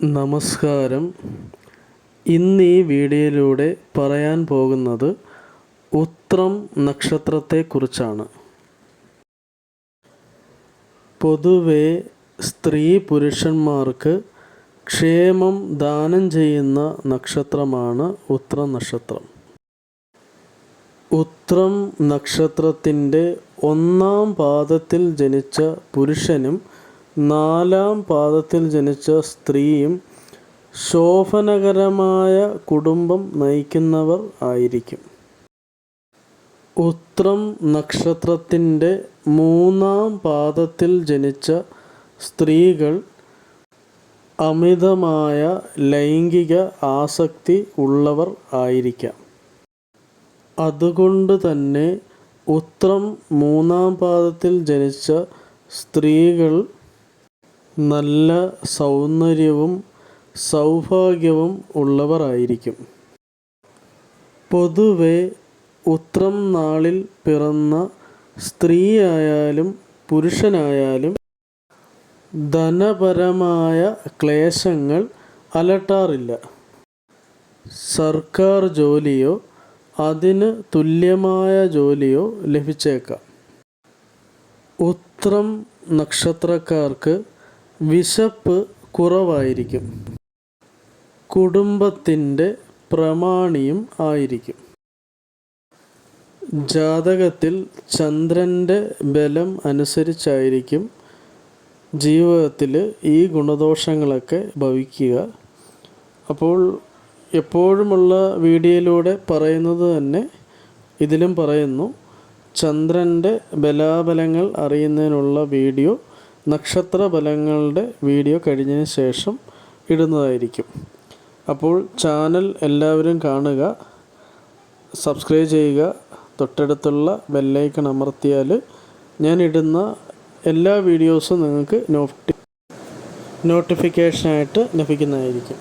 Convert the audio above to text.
നമസ്കാരം. ഇന്ന് ഈ വീഡിയോയിലൂടെ പറയാൻ പോകുന്നത് ഉത്രം നക്ഷത്രത്തെക്കുറിച്ചാണ്. പൊതുവെ സ്ത്രീ പുരുഷന്മാർക്ക് ക്ഷേമം ദാനം ചെയ്യുന്ന നക്ഷത്രമാണ് ഉത്രം നക്ഷത്രം. ഉത്രം നക്ഷത്രത്തിന്റെ ഒന്നാം പാദത്തിൽ ജനിച്ച പുരുഷനും നാലാം പാദത്തിൽ ജനിച്ച സ്ത്രീയും ശോഭനകരമായ കുടുംബം നയിക്കുന്നവർ ആയിരിക്കും. ഉത്രം നക്ഷത്രത്തിന്റെ മൂന്നാം പാദത്തിൽ ജനിച്ച സ്ത്രീകൾ അമിതമായ ലൈംഗിക ആസക്തി ഉള്ളവർ ആയിരിക്കാം. അതുകൊണ്ട് തന്നെ ഉത്രം മൂന്നാം പാദത്തിൽ ജനിച്ച സ്ത്രീകൾ നല്ല സൗന്ദര്യവും സൗഭാഗ്യവും ഉള്ളവരായിരിക്കും. പൊതുവെ ഉത്രം നാളിൽ പിറന്ന സ്ത്രീയായാലും പുരുഷനായാലും ധനപരമായ ക്ലേശങ്ങൾ അലട്ടാറില്ല. സർക്കാർ ജോലിയോ അതിന് തുല്യമായ ജോലിയോ ലഭിച്ചേക്കാം. ഉത്രം നക്ഷത്രക്കാർക്ക് വിശപ്പ് കുറവായിരിക്കും. കുടുംബത്തിന്റെ പ്രമാണിയും ആയിരിക്കും. ജാതകത്തിൽ ചന്ദ്രന്റെ ബലം അനുസരിച്ചായിരിക്കും ജീവിതത്തിൽ ഈ ഗുണദോഷങ്ങളൊക്കെ ഭവിക്കുക. അപ്പോൾ എപ്പോഴുമുള്ള വീഡിയോയിലൂടെ പറയുന്നത് തന്നെ ഇതിലും പറയുന്നു. ചന്ദ്രന്റെ ബലാബലങ്ങൾ അറിയുന്നതിനുള്ള വീഡിയോ നക്ഷത്ര ഫലങ്ങളുടെ വീഡിയോ കഴിഞ്ഞതിന് ശേഷം ഇടുന്നതായിരിക്കും. അപ്പോൾ ചാനൽ എല്ലാവരും കാണുക സബ്സ്ക്രൈബ് ചെയ്യുക തൊട്ടടുത്തുള്ള ബെല്ലൈക്കൺ അമർത്തിയാൽ ഞാൻ ഇടുന്ന എല്ലാ വീഡിയോസും നിങ്ങൾക്ക് നോട്ടി നോട്ടിഫിക്കേഷനായിട്ട് ലഭിക്കുന്നതായിരിക്കും.